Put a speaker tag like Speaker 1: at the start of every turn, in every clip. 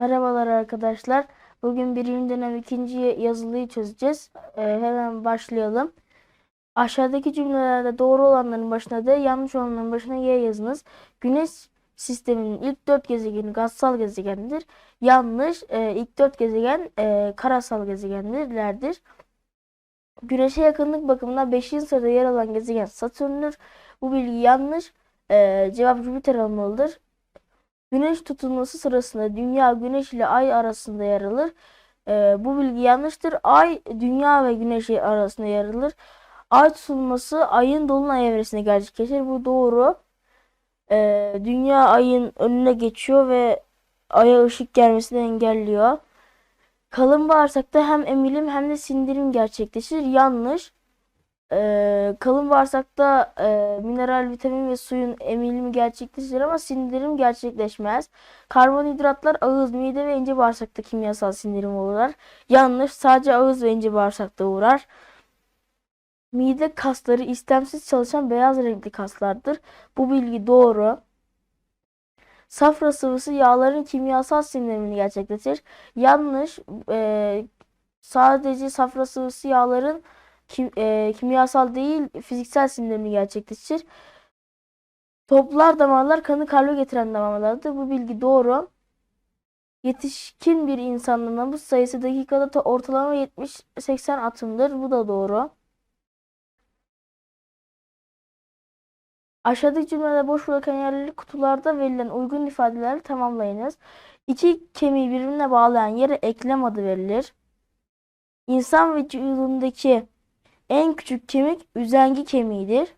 Speaker 1: Merhabalar arkadaşlar. Bugün birinci dönem ikinci yazılıyı çözeceğiz. Ee, hemen başlayalım. Aşağıdaki cümlelerde doğru olanların başına D, yanlış olanların başına Y yazınız. Güneş sisteminin ilk dört gezegeni gazsal gezegendir. Yanlış. Ee, ilk dört gezegen e, karasal gezegenlerdir. Güneşe yakınlık bakımından 5. sırada yer alan gezegen Satürn'dür. Bu bilgi yanlış. Ee, cevap Jüpiter olmalıdır. Güneş tutulması sırasında Dünya Güneş ile Ay arasında yer alır. Ee, bu bilgi yanlıştır. Ay Dünya ve Güneş arasında yer alır. Ay tutulması Ay'ın dolunay evresinde gerçekleşir. Bu doğru. Ee, Dünya Ay'ın önüne geçiyor ve Ay'a ışık gelmesini engelliyor. Kalın bağırsakta hem emilim hem de sindirim gerçekleşir. Yanlış. Ee, kalın bağırsakta e, mineral, vitamin ve suyun emilimi gerçekleşir ama sindirim gerçekleşmez. Karbonhidratlar ağız, mide ve ince bağırsakta kimyasal sindirim uğrar. Yanlış. Sadece ağız ve ince bağırsakta uğrar. Mide kasları istemsiz çalışan beyaz renkli kaslardır. Bu bilgi doğru. Safra sıvısı yağların kimyasal sindirimini gerçekleştirir. Yanlış. Ee, sadece safra sıvısı yağların kim, e, kimyasal değil fiziksel sindirimini gerçekleştirir. Toplar damarlar kanı kalbe getiren damarlardır. Bu bilgi doğru. Yetişkin bir insanın nabız sayısı dakikada ta- ortalama 70-80 atımdır. Bu da doğru. Aşağıdaki cümlede boş bırakan yerleri kutularda verilen uygun ifadelerle tamamlayınız. İki kemiği birbirine bağlayan yere eklem adı verilir. İnsan vücudundaki en küçük kemik üzengi kemiğidir.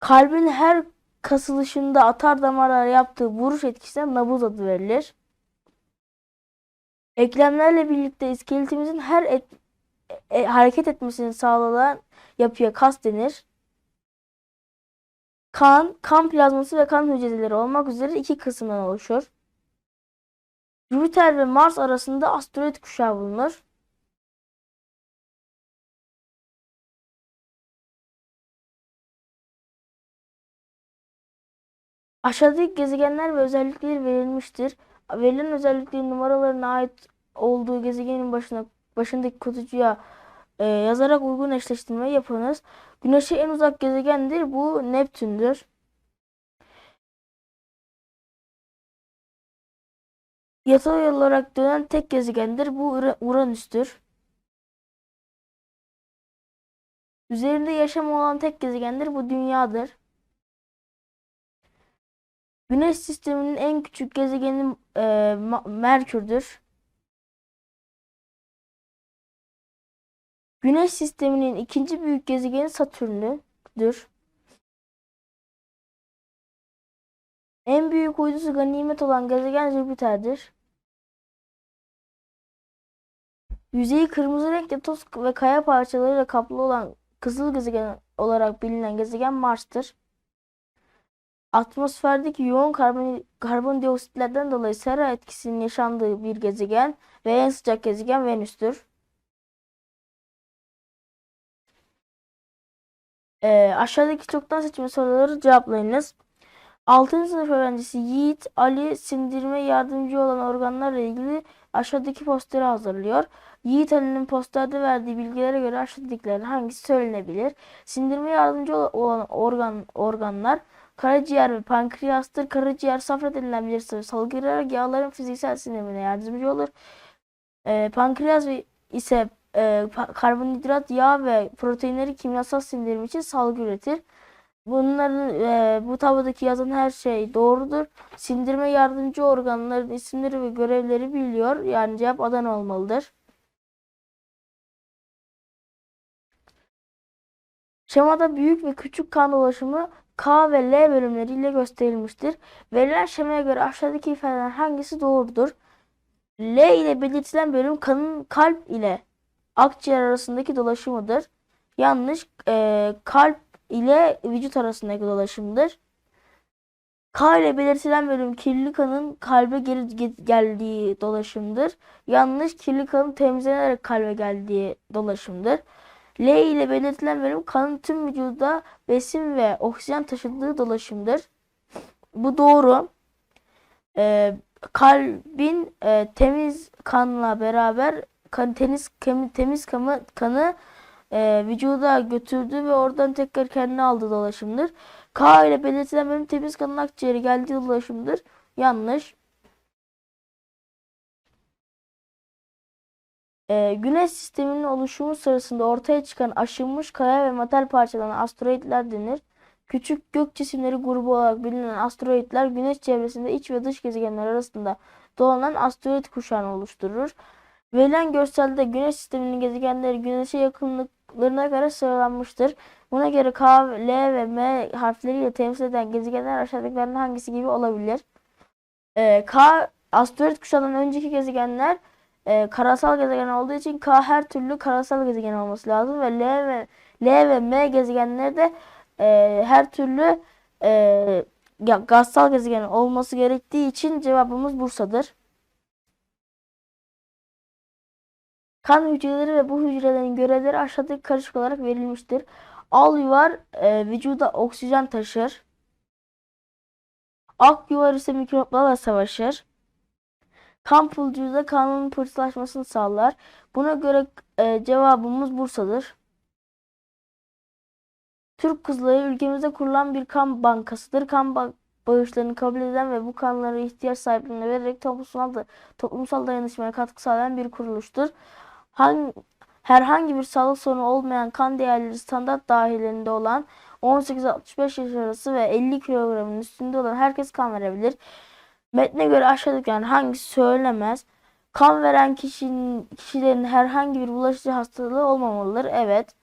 Speaker 1: Kalbin her kasılışında atar damarlar yaptığı vuruş etkisine nabız adı verilir. Eklemlerle birlikte iskeletimizin her et- e, hareket etmesini sağlayan yapıya kas denir. Kan, kan plazması ve kan hücreleri olmak üzere iki kısımdan oluşur. Jüpiter ve Mars arasında asteroid kuşağı bulunur. Aşağıdaki gezegenler ve özellikleri verilmiştir. Verilen özelliklerin numaralarına ait olduğu gezegenin başına başındaki kutucuğa e, yazarak uygun eşleştirme yapınız. Güneş'e en uzak gezegendir. Bu Neptün'dür. Yatay olarak dönen tek gezegendir. Bu Ura- Uranüs'tür. Üzerinde yaşam olan tek gezegendir. Bu Dünya'dır. Güneş sisteminin en küçük gezegeni e, Merkür'dür. Güneş sisteminin ikinci büyük gezegeni Satürn'dür. En büyük uydusu ganimet olan gezegen Jüpiter'dir. Yüzeyi kırmızı renkte toz ve kaya parçalarıyla kaplı olan kızıl gezegen olarak bilinen gezegen Mars'tır. Atmosferdeki yoğun karbon, karbondioksitlerden dolayı sera etkisinin yaşandığı bir gezegen ve en sıcak gezegen Venüs'tür. Ee, aşağıdaki çoktan seçme soruları cevaplayınız. 6. sınıf öğrencisi Yiğit, Ali sindirime yardımcı olan organlarla ilgili aşağıdaki posteri hazırlıyor. Yiğit Ali'nin posterde verdiği bilgilere göre aşağıdakilerin hangisi söylenebilir? Sindirime yardımcı ol- olan organ organlar karaciğer ve pankreastır. Karaciğer safra denilen bir salgılayarak yağların fiziksel sindirimine yardımcı olur. Ee, pankreas ise e, karbonhidrat, yağ ve proteinleri kimyasal sindirim için salgı üretir. Bunların e, bu tabladaki yazan her şey doğrudur. Sindirime yardımcı organların isimleri ve görevleri biliniyor. Yani cevap Adana olmalıdır. Şemada büyük ve küçük kan dolaşımı K ve L bölümleriyle gösterilmiştir. Verilen şemaya göre aşağıdaki ifadeler hangisi doğrudur? L ile belirtilen bölüm kanın kalp ile akciğer arasındaki dolaşımıdır. Yanlış. e, kalp ile vücut arasındaki dolaşımdır. K ile belirtilen bölüm kirli kanın kalbe geri ge- geldiği dolaşımdır. Yanlış. Kirli kanın temizlenerek kalbe geldiği dolaşımdır. L ile belirtilen bölüm kanın tüm vücuda besin ve oksijen taşıdığı dolaşımdır. Bu doğru. e, kalbin e, temiz kanla beraber kan, temiz temiz kanı, kanı e, vücuda götürdü ve oradan tekrar kendine aldı dolaşımdır. K ile belirtilen benim temiz kanın akciğere geldiği dolaşımdır. Yanlış. Ee, Güneş sisteminin oluşumu sırasında ortaya çıkan aşınmış kaya ve metal parçalarına asteroidler denir. Küçük gök cisimleri grubu olarak bilinen asteroidler Güneş çevresinde iç ve dış gezegenler arasında dolanan asteroid kuşağını oluşturur. Verilen görselde Güneş sisteminin gezegenleri Güneş'e yakınlıklarına göre sıralanmıştır. Buna göre K, L ve M harfleriyle temsil eden gezegenler aşağıdakilerden hangisi gibi olabilir? Ee, K asteroid kuşağından önceki gezegenler e, karasal gezegen olduğu için K her türlü karasal gezegen olması lazım ve L ve L ve M gezegenleri de e, her türlü e, gazsal gezegen olması gerektiği için cevabımız Bursa'dır. Kan hücreleri ve bu hücrelerin görevleri aşağıdaki karışık olarak verilmiştir. Al yuvar e, vücuda oksijen taşır. Ak yuvar ise mikroplarla savaşır. Kan pulcuğu da kanın pıhtılaşmasını sağlar. Buna göre e, cevabımız Bursa'dır. Türk Kızılayı ülkemizde kurulan bir kan bankasıdır. Kan ba- bağışlarını kabul eden ve bu kanları ihtiyaç sahiplerine vererek toplumsal, da- toplumsal dayanışmaya katkı sağlayan bir kuruluştur. Hangi, herhangi bir sağlık sorunu olmayan kan değerleri standart dahilinde olan 18-65 yaş arası ve 50 kilogramın üstünde olan herkes kan verebilir. Metne göre aşağıdakilerden hangisi söylenemez? Kan veren kişinin, kişilerin herhangi bir bulaşıcı hastalığı olmamalıdır. Evet.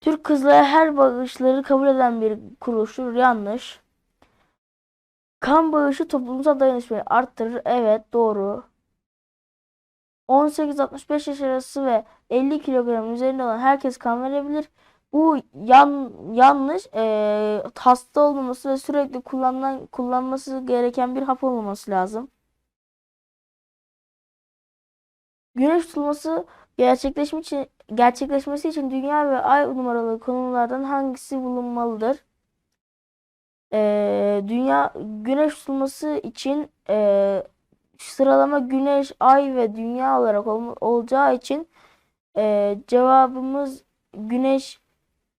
Speaker 1: Türk Kızılayı her bağışları kabul eden bir kuruluştur. Yanlış. Kan bağışı toplumsal dayanışmayı arttırır. Evet, doğru. 18-65 yaş arası ve 50 kilogram üzerinde olan herkes kan verebilir. Bu yan, yanlış. Ee, hasta olmaması ve sürekli kullanılan, kullanması gereken bir hap olmaması lazım. Güneş tutulması gerçekleşmesi için, gerçekleşmesi için Dünya ve Ay numaralı konumlardan hangisi bulunmalıdır? Ee, dünya Güneş tutulması için e, sıralama Güneş, Ay ve Dünya olarak ol- olacağı için e, cevabımız Güneş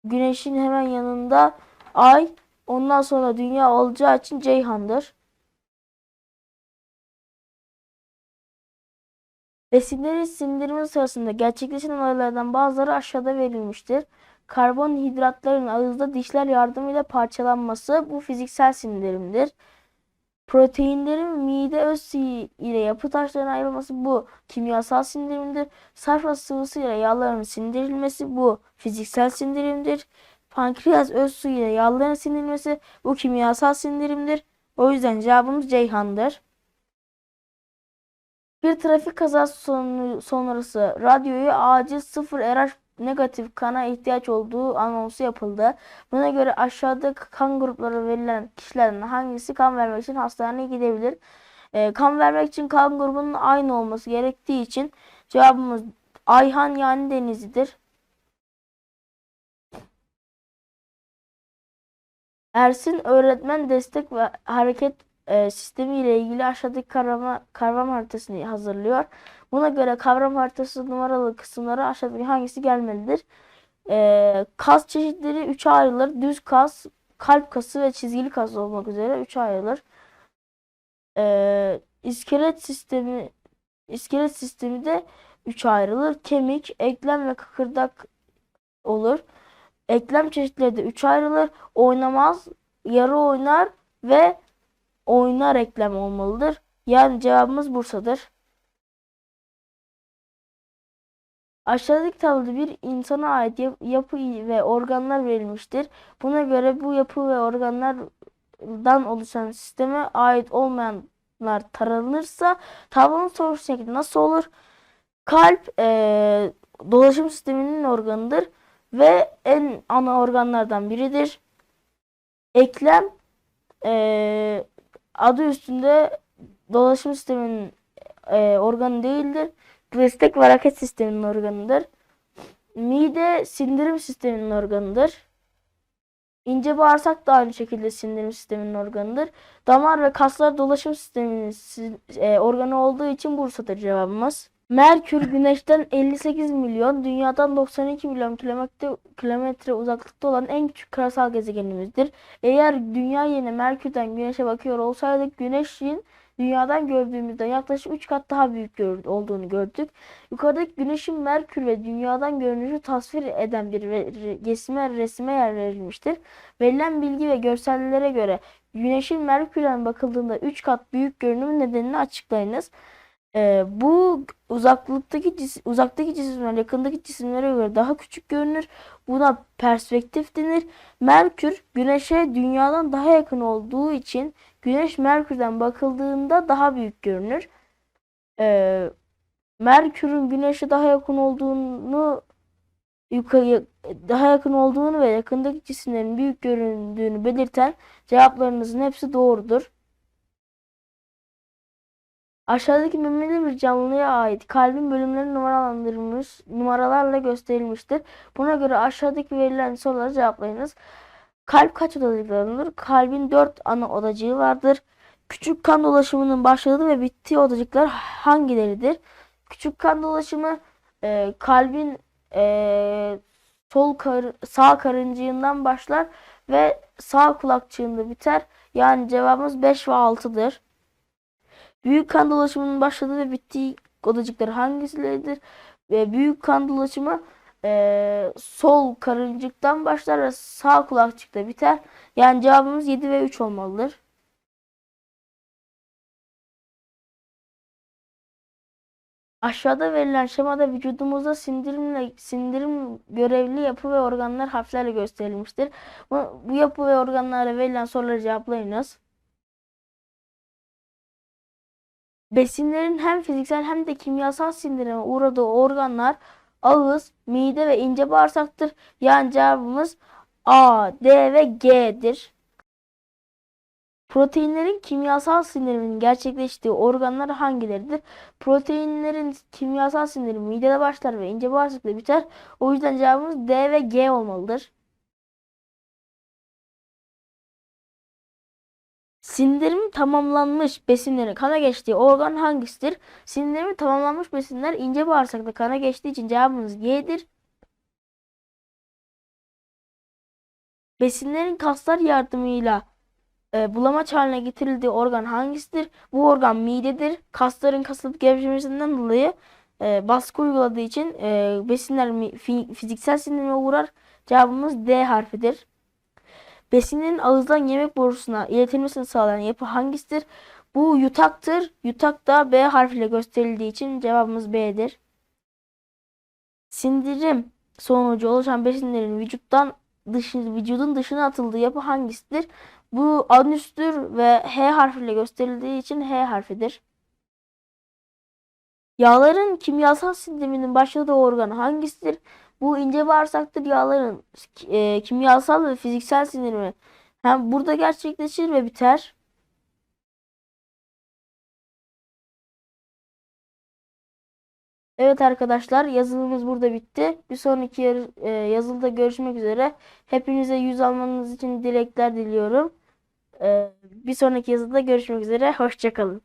Speaker 1: Güneşin hemen yanında Ay, ondan sonra Dünya olacağı için Ceyhan'dır. Besinlerin sindirimi sırasında gerçekleşen olaylardan bazıları aşağıda verilmiştir. Karbonhidratların ağızda dişler yardımıyla parçalanması bu fiziksel sindirimdir. Proteinlerin mide öz ile yapı taşlarına ayrılması bu kimyasal sindirimdir. Safra sıvısı ile yağların sindirilmesi bu fiziksel sindirimdir. Pankreas öz suyu ile yağların sindirilmesi bu kimyasal sindirimdir. O yüzden cevabımız Ceyhan'dır. Bir trafik kazası sonrası radyoyu acil 0 RH negatif kana ihtiyaç olduğu anonsu yapıldı. Buna göre aşağıda kan grupları verilen kişilerden hangisi kan vermek için hastaneye gidebilir? Ee, kan vermek için kan grubunun aynı olması gerektiği için cevabımız Ayhan yani Denizli'dir. Ersin öğretmen destek ve hareket e, sistemi ile ilgili aşağıdaki kavram, kavram haritasını hazırlıyor. Buna göre kavram haritası numaralı kısımları aşağıdaki hangisi gelmelidir? E, kas çeşitleri 3'e ayrılır. Düz kas, kalp kası ve çizgili kas olmak üzere 3'e ayrılır. E, iskelet sistemi iskelet sistemi de 3'e ayrılır. Kemik, eklem ve kıkırdak olur. Eklem çeşitleri de 3'e ayrılır. Oynamaz, yarı oynar ve oynar eklem olmalıdır. Yani cevabımız Bursa'dır. Aşağıdaki tabloda bir insana ait yap- yapı ve organlar verilmiştir. Buna göre bu yapı ve organlardan oluşan sisteme ait olmayanlar taranırsa tablonun sonuç şekli nasıl olur? Kalp eee, dolaşım sisteminin organıdır ve en ana organlardan biridir. Eklem eee, adı üstünde dolaşım sisteminin eee, organı değildir. Destek ve hareket sisteminin organıdır. Mide sindirim sisteminin organıdır. İnce bağırsak da aynı şekilde sindirim sisteminin organıdır. Damar ve kaslar dolaşım sisteminin si- e, organı olduğu için Bursa'dır cevabımız. Merkür Güneş'ten 58 milyon, Dünya'dan 92 milyon kilometre, kilometre uzaklıkta olan en küçük karasal gezegenimizdir. Eğer Dünya yerine Merkür'den Güneş'e bakıyor olsaydık Güneş'in Dünya'dan gördüğümüzden yaklaşık 3 kat daha büyük olduğunu gördük. Yukarıdaki Güneş'in Merkür ve Dünya'dan görünüşü tasvir eden bir re- re- resme, resme yer verilmiştir. Verilen bilgi ve görsellere göre Güneş'in Merkür'den bakıldığında 3 kat büyük görünümü nedenini açıklayınız. Ee, bu uzaklıktaki cis- uzaktaki cisimler yakındaki cisimlere göre daha küçük görünür. Buna perspektif denir. Merkür Güneş'e Dünya'dan daha yakın olduğu için Güneş Merkür'den bakıldığında daha büyük görünür. Ee, Merkür'ün Güneş'e daha yakın olduğunu yukarı daha yakın olduğunu ve yakındaki cisimlerin büyük göründüğünü belirten cevaplarınızın hepsi doğrudur. Aşağıdaki memeli bir canlıya ait kalbin bölümleri numaralandırılmış, numaralarla gösterilmiştir. Buna göre aşağıdaki verilen soruları cevaplayınız. Kalp kaç odacıklarındır? Kalbin dört ana odacığı vardır. Küçük kan dolaşımının başladığı ve bittiği odacıklar hangileridir? Küçük kan dolaşımı e, kalbin e, sol kar, sağ karıncığından başlar ve sağ kulakçığında biter. Yani cevabımız 5 ve 6'dır. Büyük kan dolaşımının başladığı ve bittiği odacıklar hangisileridir? Ve büyük kan dolaşımı e, sol karıncıktan başlar ve sağ kulakçıkta biter. Yani cevabımız 7 ve 3 olmalıdır. Aşağıda verilen şemada vücudumuzda sindirimle sindirim görevli yapı ve organlar harflerle gösterilmiştir. Bu, bu yapı ve organlara verilen soruları cevaplayınız. Besinlerin hem fiziksel hem de kimyasal sindirime uğradığı organlar ağız, mide ve ince bağırsaktır. Yani cevabımız A, D ve G'dir. Proteinlerin kimyasal sindiriminin gerçekleştiği organlar hangileridir? Proteinlerin kimyasal sindirimi midede başlar ve ince bağırsakta biter. O yüzden cevabımız D ve G olmalıdır. Sindirim tamamlanmış besinlerin kana geçtiği organ hangisidir? Sindirimi tamamlanmış besinler ince bağırsakta kana geçtiği için cevabımız Y'dir. Besinlerin kaslar yardımıyla e, bulamaç haline getirildiği organ hangisidir? Bu organ midedir. Kasların kasılıp gevşemesinden dolayı e, baskı uyguladığı için e, besinler fiziksel sindirime uğrar. Cevabımız D harfidir. Besinin ağızdan yemek borusuna iletilmesini sağlayan yapı hangisidir? Bu yutaktır. Yutak da B harfiyle gösterildiği için cevabımız B'dir. Sindirim sonucu oluşan besinlerin vücuttan dışı, vücudun dışına atıldığı yapı hangisidir? Bu anüstür ve H harfiyle gösterildiği için H harfidir. Yağların kimyasal sindiriminin başladığı organ hangisidir? Bu ince bağırsaktır. Yağların e, kimyasal ve fiziksel sindirimi hem burada gerçekleşir ve biter. Evet arkadaşlar yazılımız burada bitti. Bir sonraki yarı- e, yazılıda görüşmek üzere. Hepinize yüz almanız için dilekler diliyorum. E, bir sonraki yazıda görüşmek üzere. Hoşçakalın.